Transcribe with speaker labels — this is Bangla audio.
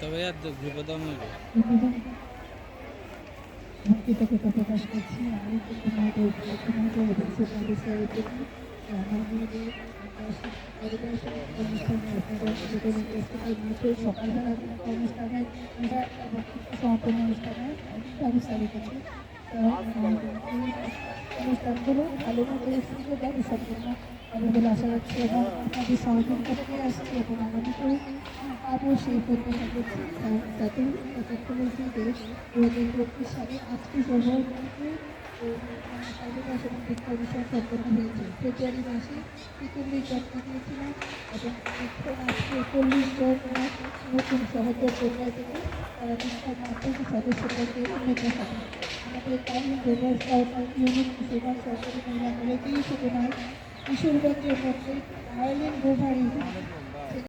Speaker 1: তবে আর গ্রুপে দাম নেবে
Speaker 2: কৃতজ্ঞতা প্রকাশ করছি আমি এসেছি মাত্র সকালবেলা অনুষ্ঠানে সমাপন অনুষ্ঠানে অনুষ্ঠানগুলো ভালো মতো সুন্দর ব্যবস্থার জন্য আমাদের আশা রাখছি এবং আপনাদের সহযোগিতা পেয়ে আসছি এবং আগামীতেও আরও সেই প্রত্যাশা করছি ততক্ষণ বলছি দু হাজার সালে আজকে সর্বমন্ত্রী সর্বনাশ এবং শিক্ষা বিষয় সম্পন্ন হয়েছে ফেব্রুয়ারি মাসে তেতাল্লিশ জন্ম দিয়েছিলাম এবং আজকে চল্লিশ জন নতুন সহযোগ পর্যায় থেকে তারা শিক্ষার মাধ্যমে সদস্যদেরকে উন্নত হবে আমাদের কালীন ব্যবস্থা ইউনিট সেবা সরকারি মহিলা কলেজেই শুধু নয় কিশোরগঞ্জের মধ্যে আয়ারল্যান্ড গোভারি